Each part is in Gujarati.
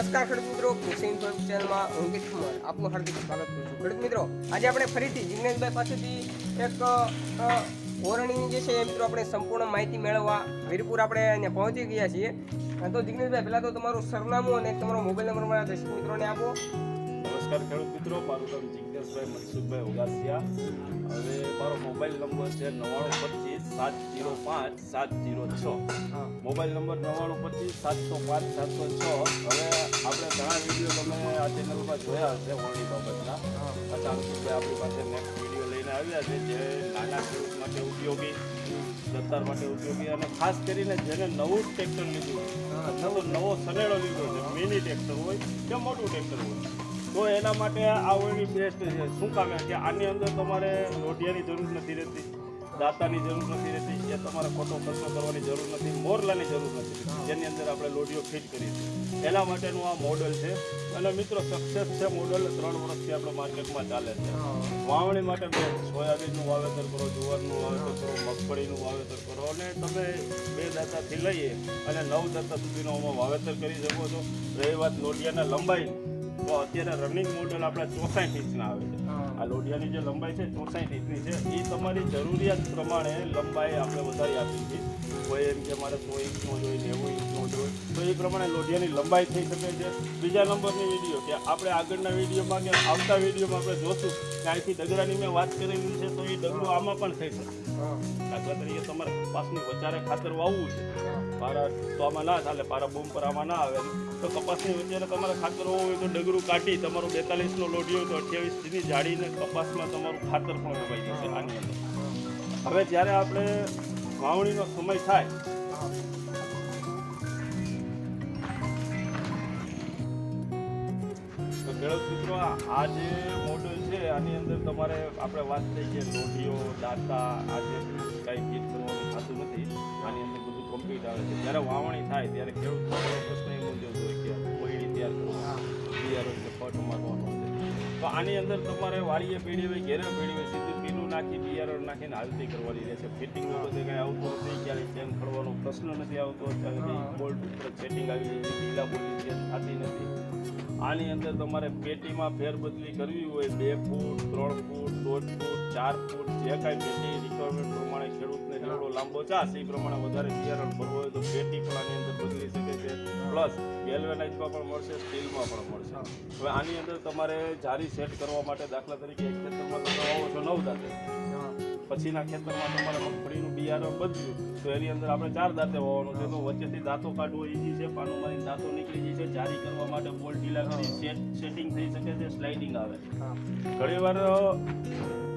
નમસ્કાર ખેડૂત મિત્રો, કૃષિ ઇન્ફોર્મ ચેનલમાં હું અંકિત કુમાર. આપનું હાર્દિક સ્વાગત કરું છું. ખેડૂત મિત્રો, આજે આપણે ફરીથી જિગ્નેશભાઈ પાસેથી એક ઓરણીની જે છે એ મિત્રો આપણે સંપૂર્ણ માહિતી મેળવવા વીરપુર આપણે અહીંયા પહોંચી ગયા છીએ. તો જિગ્નેશભાઈ, પહેલાં તો તમારું સરનામું અને તમારો મોબાઈલ નંબર મારા દર્શક મિત્રોને આપો. નમસ્કાર ખેડૂત મિત્રો, મારું નામ જિજ્ઞેશભાઈ મનસુખભાઈ ઉગાસિયા. હવે મારો મોબાઈલ નંબર છે નવ્વાણું પચીસ સાત જીરો પાંચ સાત જીરો છ. મોબાઈલ નંબર નવ્વાણું પચીસ સાતસો પાંચ સાતસો છ. હવે આપણે ઘણા વીડિયો તમે આ ચેનલમાં જોયા હશે હોળી બાબતના. અચાનકભાઈ આપણી પાસે નેક્સ્ટ વીડિયો લઈને આવ્યા છે જે નાના ખેડૂત માટે ઉપયોગી દત્તાર માટે ઉપયોગી અને ખાસ કરીને જેને નવું ટ્રેક્ટર લીધું અથવા નવો સનેડો લીધો છે. મિની ટ્રેક્ટર હોય કે મોટું ટ્રેક્ટર હોય. તો એના માટે આ બેસ્ટ છે. શું કામે કે આની અંદર તમારે લોઢિયાની જરૂર નથી રહેતી દાતાની જરૂર નથી રહેતી એ તમારે ખોટો ખર્ચો કરવાની જરૂર નથી મોરલાની જરૂર નથી જેની અંદર આપણે લોઢીઓ ફિટ કરીએ છીએ. એના માટેનું આ મોડલ છે. અને મિત્રો સક્સેસ છે મોડલ ત્રણ વર્ષથી આપણે માર્કેટમાં ચાલે છે. વાવણી માટે બે સોયાબીનનું વાવેતર કરો જુવારનું વાવેતર કરો મગફળીનું વાવેતર કરો. અને તમે બે દાતાથી લઈએ અને નવ દાતા સુધીનો આમાં વાવેતર કરી શકો છો. રહી વાત લોઢિયાના લંબાઈ. તો અત્યારે રનિંગ મોડલ આપણે ચોસાઠ ઇંચના આવે છે. આ લોઢિયાની જે લંબાઈ છે ચોસાઠ ઇંચની છે એ તમારી જરૂરિયાત પ્રમાણે લંબાઈ આપણે વધારી આપી છે. કોઈ એમ કે મારે સો ઇંચનો જોઈએ નેવું ઇંચનો જોઈએ તો એ પ્રમાણે લોઢિયાની લંબાઈ થઈ શકે છે. બીજા નંબરની વીડિયો કે આપણે આગળના વિડીયોમાં કે આવતા વિડીયોમાં આપણે જોશું કે અહીંથી દગડાની મેં વાત કરેલી છે તો એ દગડું આમાં પણ થઈ શકે. દાખલા તરીકે તમારે કપાસની વચારે ખાતર વાવવું છે. પારા તો આમાં ના ચાલે, પારા બૂમ ના આવે. તો કપાસની વચ્ચે તમારે ખાતર હોવું હોય તો ડગરું કાઢી તમારું બેતાલીસનો લોઢિયો તો અઠ્યાવીસની જાળીને કપાસમાં તમારું ખાતર પણ વવાઈ જશે આની અંદર. હવે જ્યારે આપણે વાવણીનો સમય થાય ખેડૂત મિત્રો આ જે મોડલ છે આની અંદર તમારે આપણે વાત થઈ કે લોઢીઓ દાંતા આ જે કાંઈ ફીટ કરવાનું થતું નથી આની અંદર બધું કમ્પ્લીટ આવે છે. જ્યારે વાવણી થાય ત્યારે ખેડૂત પ્રશ્ન એ મૂંઝવતો હોય કે કોયડી તૈયાર કરવાનું બિયારણ કે પટ મારવાનો છે. તો આની અંદર તમારે વાળીએ પીડી હોય ઘેરે પીડી હોય સીધું પીનું નાખી બિયારણ નાખીને હાલતી કરવાની રહેશે. ફિટિંગ બધે કાંઈ આવતું નથી ક્યારેય ચેન ખડવાનો પ્રશ્ન નથી આવતો. બોલ્ટ ઉપર સેટિંગ આવી જાય છે ઢીલા બોલી ચેન થતી નથી આની અંદર તમારે પેટીમાં ફેરબદલી કરવી હોય બે ફૂટ ત્રણ ફૂટ દોઢ ફૂટ ચાર ફૂટ જે કાંઈ પેટી રિક્વાયરમેન્ટ પ્રમાણે ખેડૂતને જેવડો લાંબો ચાસ એ પ્રમાણે વધારે બિયારણ ભરવું હોય તો પેટી પણ આની અંદર બદલી શકે છે. પ્લસ ગેલ્વેનાઇઝમાં પણ મળશે સ્ટીલમાં પણ મળશે. હવે આની અંદર તમારે જારી સેટ કરવા માટે દાખલા તરીકે એક ખેતરમાં તમે આવો છો નવ દાંતે પછીના ખેતરમાં તમારે મગફળીનું બિયારણ બદલ્યું તો એની અંદર આપણે ચાર દાંતે વાવવાનું છે. તો વચ્ચેથી દાંતો કાઢવો ઈઝી છે. પાનું મારી દાંતો નીકળી જાય છે. જારી કરવા માટે બોલ ઢીલા કરી સેટ સેટિંગ થઈ શકે છે. સ્લાઇડિંગ આવે. ઘણી વાર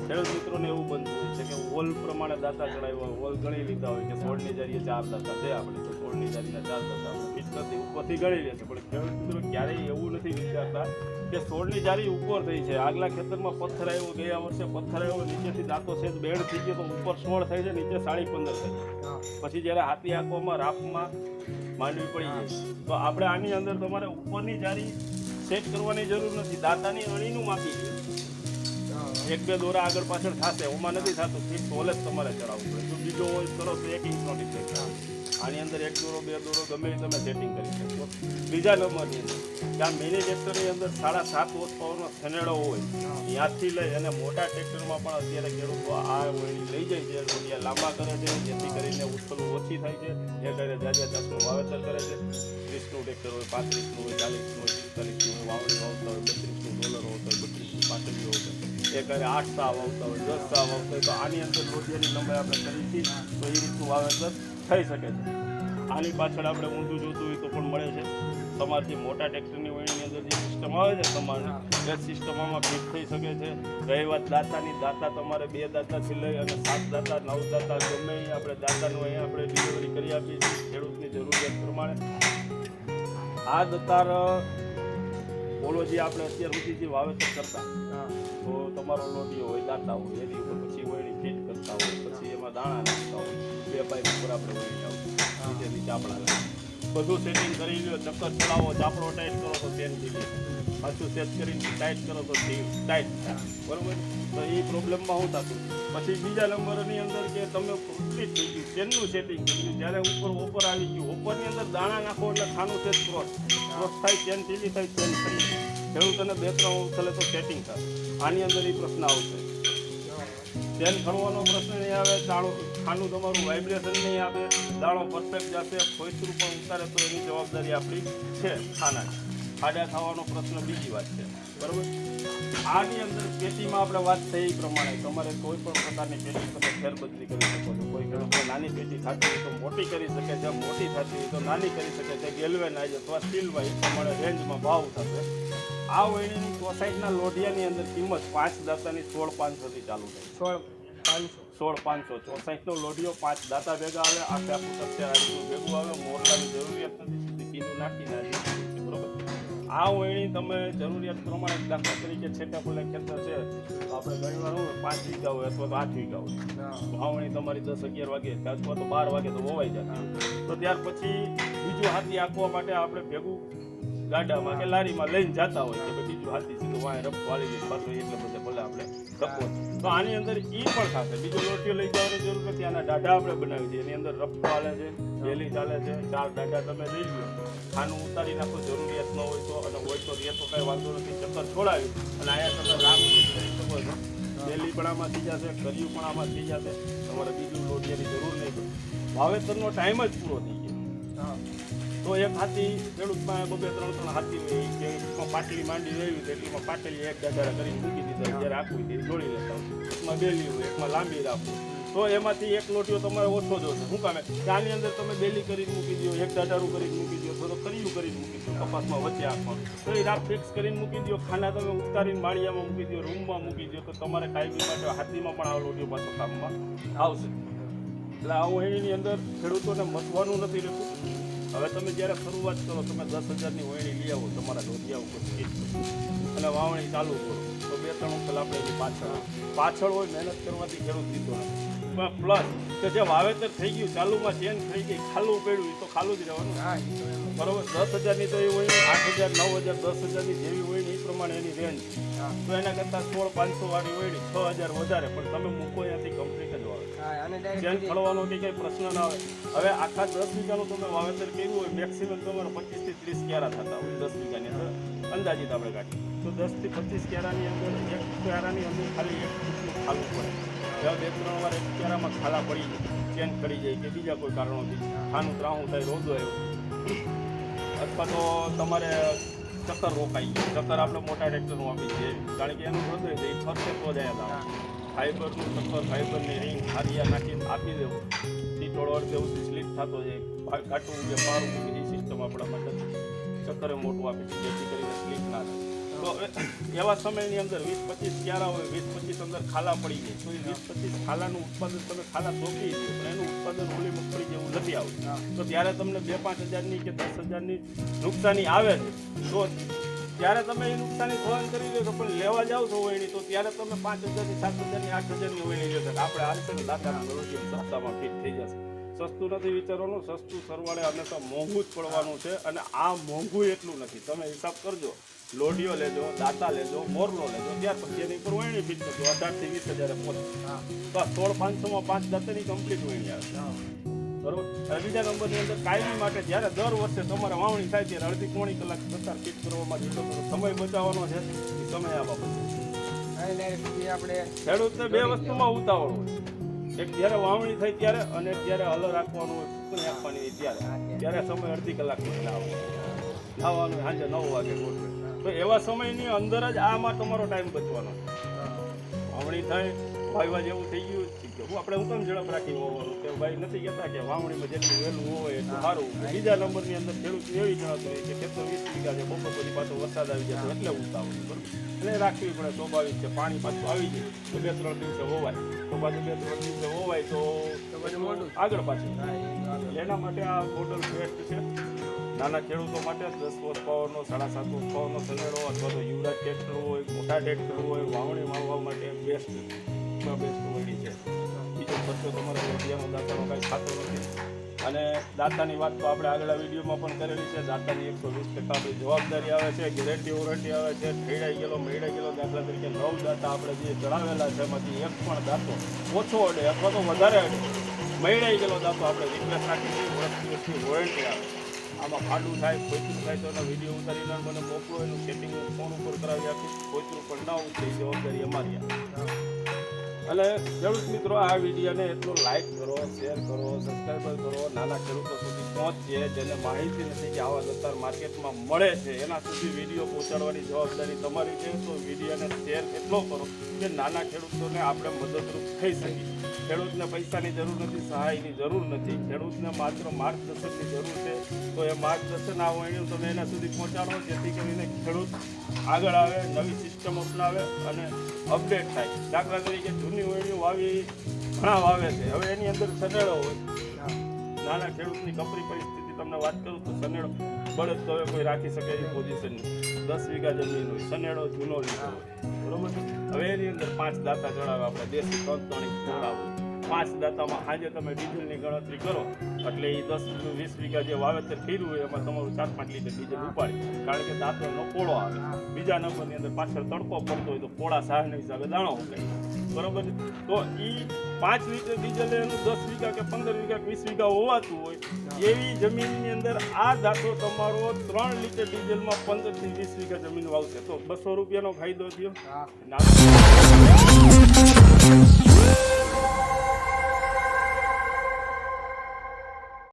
ખેડૂત મિત્રોને એવું બનતું હોય છે કે હોલ પ્રમાણે દાંતા ચડાવ્યા હોય હોલ ગણી લીધા હોય કે બોર્ડની જરીએ ચાર દાંતા છે આપણે તો. બોર્ડની જારીના ચાર દાંતા નથી ઉપરથી ગળી લેશે. પણ ખેડૂત મિત્રો ક્યારેય એવું નથી વિચારતા કે છોડની જારી ઉપર થઈ છે. આગલા ખેતરમાં પથ્થર આવ્યો ગયા વર્ષે પથ્થર આવ્યો નીચેથી દાંતો છે બેડ થઈ ગયો તો ઉપર સોળ થાય છે નીચે સાડી પંદર થાય પછી જ્યારે હાથી આંખોમાં રાફમાં માંડવી પડી જાય. તો આપણે આની અંદર તમારે ઉપરની જારી સેટ કરવાની જરૂર નથી. દાંતાની અણીનું માપી છે એક બે દોરા આગળ પાછળ થશે. ઓમાં નથી થતું. ફિક્સ હોલ જ તમારે ચડાવવું પડે. જો બીજો હોય કરો તો એક ઇંચનો ડિફરન્સ. આની અંદર એક દોરો, બે દોરો, ગમે તમે સેટિંગ કરી શકો. બીજા નંબરની અંદર, કે આ મિની ટ્રેક્ટરની અંદર સાડા સાત વર્ષ પાવરનો સનેડો હોય, ત્યાંથી લઈ અને મોટા ટ્રેક્ટરમાં પણ અત્યારે ખેડૂતો આ ઓળી લઈ જાય છે રોડિયા લાંબા કરે છે, જેથી કરીને ઉત્પન્ન ઓછી થાય છે એ કરીને જાજા જાતનું વાવેતર કરે છે. ત્રીસનું ટ્રેક્ટર હોય, પાંત્રીસનું હોય, ચાલીસનું હોય, પિસ્તાલીસનું હોય, વાવણી વાવતા હોય, બત્રીસનું ડોલર હોતા હોય, બત્રીસનું પાંત્રીસ હોય. એ કરે આઠ સાવ આવતા હોય, દસ સાવ આવતા હોય, તો આની અંદર રોડિયાની લંબાઈ આપણે કરી છીએ તો એ રીતનું વાવેતર થઈ શકે છે. આની પાછળ આપણે ઊંધું જોતું હોય તો પણ મળે છે. તમારથી મોટા ટ્રેક્ટરની વળીની અંદર જે સિસ્ટમ આવે છે તમારે એ સિસ્ટમ આમાં ફિટ થઈ શકે છે. રહી વાત દાતાની દાતા તમારે બે દાતાથી લઈ અને સાત દાતા નવ દાતા ગમે આપણે દાતાનું અહીંયા આપણે ડિલિવરી કરી આપીએ છીએ. ખેડૂતની જરૂરિયાત પ્રમાણે. આ દતાર ઓલો જે આપણે અત્યાર સુધી જે વાવેતર કરતા તો તમારો લોટીઓ હોય દાતા હોય એની ઉપર પછી વળી ફિટ કરતા હોય પછી એમાં દાણા નાખતા હોય. બે પાઇપ ઉપર આપણે વળી જાવ ચાપડા લાગે બધું સેટિંગ કરી લ્યો. ચક્કર ચલાવો ચાપડો ટાઈટ કરો તો પેન થઈ જાય પાછું સેટ કરીને ટાઈટ કરો તો ટાઈટ થાય બરોબર? તો એ પ્રોબ્લેમમાં હું થતું. પછી બીજા નંબરની અંદર કે તમે કમ્પ્લીટ થઈ ગયું. ચેનનું સેટિંગ થઈ ગયું. જ્યારે ઉપર ઓપર આવી ગયું. ઓપરની અંદર દાણા નાખો એટલે ખાનું સેટ ક્રોસ ક્રોસ થાય ચેન ઢીલી થાય ચેન થઈ ખેડૂતોને બે ત્રણ ઉથલે તો સેટિંગ થાય. આની અંદર એ પ્રશ્ન આવશે. ચેન ફરવાનો પ્રશ્ન નહીં આવે દાણો ખાનું તમારું વાઇબ્રેશન નહીં આવે દાણો પરફેક્ટ જશે ખોઈતરું પણ ઉતારે તો એની જવાબદારી આપણી છે ખાના ખાડા થવાનો પ્રશ્ન બીજી વાત છે. બરાબર? આની અંદર પેટીમાં આપણે વાત થઈ એ પ્રમાણે તમારે કોઈ પણ પ્રકારની પેટી તમે ફેરબદલી કરી શકો છો. કોઈ ખેડૂતો નાની પેટી થતી હોય તો મોટી કરી શકે છે, મોટી થતી હોય તો નાની કરી શકે છે, ગેલ્વેનાઇઝ અથવા સ્ટીલમાં એ પ્રમાણે રેન્જમાં ભાવ થશે. આ વહીની સોસાયટીના લોઢિયાની અંદર કિંમત પાંચ દસાની સોળ પાંચસોથી ચાલુ થાય. સોળ પાંચસો સોળ પાંચસો ચોસાઠનો લોઢિયો પાંચ દાતા ભેગા આવે આખે આખું ભેગું આવે મોરલાની જરૂરિયાત નથી સીધી કીનું નાખીને બરોબર. આ વહેણી તમે જરૂરિયાત પ્રમાણે દાખલા તરીકે છેટા પલે ખેતર છે. તો આપણે ઘણીવાર હોય પાંચ વીઘા હોય અથવા તો આઠ વીઘા હોય. વાવણી તમારી દસ અગિયાર વાગે અથવા તો બાર વાગે તો વવાઈ જાય. તો ત્યાર પછી બીજું હાથી આંકવા માટે આપણે ભેગું ગાડામાં કે લારીમાં લઈને જતા હોય. કે બીજું હાથી સીધું વાય રફ વાળી પાછું એટલે બધે ભલે આપણે ધક્કો તો આની અંદર ઈ પણ થશે. બીજો લોટીઓ લઈ જવાની જરૂર નથી. આના દાઢા આપણે બનાવી દઈએ. એની અંદર રફ ચાલે છે જેલી ચાલે છે. ચાર દાઢા તમે લઈ લો આનું ઉતારી નાખો, જરૂરિયાત ન હોય તો, અને હોય તો રે તો કાંઈ વાંધો નથી. ચક્કર છોડાવી. અને આયા તમે રામ કરી શકો છો. ડેલી પણ આમાં થઈ જશે કર્યું પણ આમાં થઈ જશે. તમારે બીજું લોટિયાની જરૂર નહીં પડે. વાવેતરનો ટાઈમ જ પૂરો થઈ ગયો. તો એક હાથી ખેડૂતમાં બબે ત્રણ ત્રણ હાથી પાટલી માંડી રહ્યું છે એટલીમાં પાટલી એક દાદારા કરીને મૂકી દીધા. જ્યારે આખું તે જોડી લેતા એકમાં બેલી હોય એકમાં લાંબી રાખવું તો એમાંથી એક લોટીઓ તમારે ઓછો જોશે શું કામે? આની અંદર તમે બેલી કરીને મૂકી દો એક દાદારું કરીને મૂકી દો અથવા તો કર્યું કરીને મૂકી દો કપાસમાં વચ્ચે આખમાં. તો એ રાત ફિક્સ કરીને મૂકી દો ખાના તમે ઉતારીને માળિયામાં મૂકી દો રૂમમાં મૂકી દો તો તમારે કાયમી માટે હાથીમાં પણ આ લોટીઓ પાછો કામમાં આવશે. એટલે આવું એની અંદર ખેડૂતોને મસવાનું નથી રહેતું. હવે તમે જ્યારે શરૂઆત કરો તમે દસ હજારની વહેણી લઈ આવો તમારા લોધિયા ઉપર અને વાવણી ચાલુ કરો. તો બે ત્રણ વખત આપણે એની પાછળ પાછળ હોય મહેનત કરવાથી ખેડૂત દીધો નથી. પ્લસ કે જે વાવેતર થઈ ગયું ચાલુમાં ચેન્જ થઈ ગઈ ખાલું પડ્યું એ તો ખાલું જ રહેવાનું. બરોબર? દસ હજારની તો એ હોય આઠ હજાર નવ હજાર દસ હજારની જેવી હોય એ પ્રમાણે એની રેન્જ હા. તો એના કરતાં સોળ પાંચસો વાળી હોય છ હજાર વધારે. પણ તમે મૂકો ત્યાંથી કમ્પ્લીટ ચેન ફળવાનો કે કંઈ પ્રશ્ન ના આવે હવે આખા દસ વીઘાનું તમે વાવેતર કર્યું હોય મેક્સિમમ તમારે પચીસથી ત્રીસ ક્યારા થતા હોય દસ વીઘાની અંદર. અંદાજિત આપણે કાઢીએ. તો દસથી પચીસ ક્યારાની અંદર એક ક્યારાની અંદર ખાલી એક ફૂટનું ખાલું પડે. હવે બે ત્રણ વાર એક ક્યારામાં ખાલા પડી જાય ચેન પડી જાય કે બીજા કોઈ કારણોથી ખાનું ત્રાહું થાય રોજો આવ્યો. અથવા તો તમારે ચક્કર રોકાઈ ગયું. ચક્કર આપણે મોટા ટ્રેક્ટરનું આપી દઈએ. કારણ કે એનું હૃદય એ ફરતે તો જ આવ્યા ફાઈબરનું સફર ફાઈબરની રિંગ હારિયા નાખીને આપી દેવું. સીટોળો અડધે સુધી સ્લીપ થતો જાય. કાટું કે પારું બીજી સિસ્ટમ આપણા માટે ચક્કરે મોટું આપી છે, જેથી કરીને સ્લીપ ના થાય. તો એવા સમયની અંદર વીસ પચીસ ક્યારા હોય, વીસ પચીસ અંદર ખાલા પડી ગઈ તો એ વીસ પચીસ ખાલાનું ઉત્પાદન તમે ખાલા સોંપી પણ એનું ઉત્પાદન ઓલી મગફળી જેવું નથી આવતું. તો ત્યારે તમને બે પાંચ હજારની કે દસ હજારની નુકસાની આવે છે, તો ત્યારે તમે એ નુકસાની સહન કરી લો પણ લેવા જાઓ છો વહેણી તો ત્યારે તમે પાંચ હજારની સાત હજારની આઠ હજારની વહેણી લેશો આપણે હાલ છે ને સસ્તામાં ફિટ થઈ જશે. સસ્તું નથી વિચારવાનું સસ્તું સરવાળે હંમેશા મોંઘું જ પડવાનું છે. અને આ મોંઘું એટલું નથી. તમે હિસાબ કરજો. લોડિયો લેજો દાતા લેજો મોરલો લેજો ત્યાર પછી એની ઉપર વહેણી ફિટ કરજો. અઢારથી વીસ હજાર પહોંચે તો સોળ પાંચસોમાં પાંચ દાતાની કમ્પ્લીટ વહેણી આવે. બરોબર? અને બીજા નંબરની અંદર કાયમી માટે જ્યારે દર વર્ષે તમારે વાવણી થાય ત્યારે અડધી પોણી કલાક સત્તર ફીટ કરવામાં જેટલો સમય બચાવવાનો છે એ સમય આ બાબત આપણે ખેડૂતને બે વસ્તુમાં ઉતાવળ હોય. એક જ્યારે વાવણી થાય ત્યારે અને જ્યારે હલ રાખવાનું હોય સૂકણી આપવાની ત્યારે. ત્યારે સમય અડધી કલાક લાવવાનો સાંજે નવ વાગે ગોઠવે. તો એવા સમયની અંદર જ આમાં તમારો ટાઈમ બચવાનો વાવણી થાય વાવવા જેવું થઈ ગયું હું આપણે હું કેમ ઝડપ રાખી હોવાનું કે ભાઈ નથી કહેતા કે વાવણીમાં જેટલું વહેલું હોય એટલું સારું. બીજા નંબરની અંદર ખેડૂત એવી ગણતરી હોય કે ખેતર વીસ વીઘા છે બપોર પછી પાછો વરસાદ આવી જાય એટલે ઉતાવળ બરાબર? એટલે રાખવી પડે, સ્વાભાવિક છે, પાણી પાછું આવી જાય તો બે ત્રણ દિવસે હોવાય તો પાછું બે ત્રણ દિવસે હોવાય તો આગળ પાછું. એના માટે આ મોડલ બેસ્ટ છે. નાના ખેડૂતો માટે દસ વર્ષ પાવરનો, સાડા સાત વર્ષ પાવરનો સનેડો અથવા તો યુવરાજ ટ્રેક્ટર હોય, મોટા ટ્રેક્ટર હોય, વાવણી વાવવા માટે બેસ્ટ બેસ્ટ ખર્ચો તમારે રૂપિયાનો દાતાનો કાંઈ ખાતો નથી. અને દાતાની વાત તો આપણે આગળ વિડીયોમાં પણ કરેલી છે. દાતાની એકસો વીસ ટકા આપણી જવાબદારી આવે છે, ગેરંટી વોરંટી આવે છે. ઠેડાઈ ગયેલો, મેળાઈ ગયેલો દાખલા તરીકે નવ દાતા આપણે જે ચડાવેલા છે, એમાંથી એક પણ દાતો ઓછો અડે અથવા તો વધારે અડે. મેળાઈ ગયેલો દાતો આપણે રિક્વેસ્ટ રાખી વર્ષ દિવસની વોરંટી આવે. આમાં ખાડું થાય ખોચું થાય તો એનો વીડિયો ઉતારીને મને મોકલો, એનું સેટિંગ ફોન ઉપર કરાવી આપીશ. ખોચું પણ ના ઉતરી જવાબદારી અમારી અને ખેડૂત મિત્રો, આ વિડીયોને એટલો લાઇક કરો શેર કરો સબસ્ક્રાઈબર કરો. નાના ખેડૂતો સુધી પહોંચીએ, જેને માહિતી નથી કે આવા દસ્તાર માર્કેટમાં મળે છે, એના સુધી વીડિયો પહોંચાડવાની જવાબદારી તમારી છે. તો વિડીયોને શેર એટલો કરો કે નાના ખેડૂતોને આપણે મદદરૂપ થઈ શકીએ. ખેડૂતને પૈસાની જરૂર નથી, સહાયની જરૂર નથી. ખેડૂતને માત્ર માર્ગદર્શનની જરૂર છે. તો એ માર્ગદર્શન આ વણ્યું તમે એના સુધી પહોંચાડો, જેથી કરીને ખેડૂત આગળ આવે, નવી સિસ્ટમ અપનાવે અને અપડેટ થાય. દાખલા તરીકે જૂની વણ્યું વાવી ઘણા વાવે છે. હવે એની અંદર સનેડો હોય. નાના ખેડૂતની કપરી પરિસ્થિતિ તમને વાત કરું તો સનેડો બળદ તો હવે કોઈ રાખી શકે એવી પોઝિશન દસ વીઘા જમીન હોય, સનેડો જૂનો લીધો હોય. બરોબર હવે એની અંદર પાંચ દાતા ચડાવે, આપણે દેશી ત્રણ ત્રણ પાંચ દાતામાં આજે તમે ડીઝલની ગણતરી કરો એટલે એ દસ વીસ વીઘા જે વાવેતર કર્યું હોય એમાં તમારું ચાર પાંચ લીટર ડીઝલ ઉપાડી કારણ કે દાંતનો પોળો આવે. બીજા નંબરની અંદર પાછળ તડકો પડતો હોય તો પોળા સાહના હિસાબે દાણો ઉગાડી બરાબર તો એ પાંચ લીટર ડીઝલ એનું દસ વીઘા કે પંદર વીઘા કે વીસ વીઘા હોવાતું હોય એવી જમીનની અંદર આ દાંતો તમારો ત્રણ લીટર ડીઝલમાં પંદરથી વીસ વીઘા જમીન વાવશે. તો બસો રૂપિયાનો ફાયદો થયો.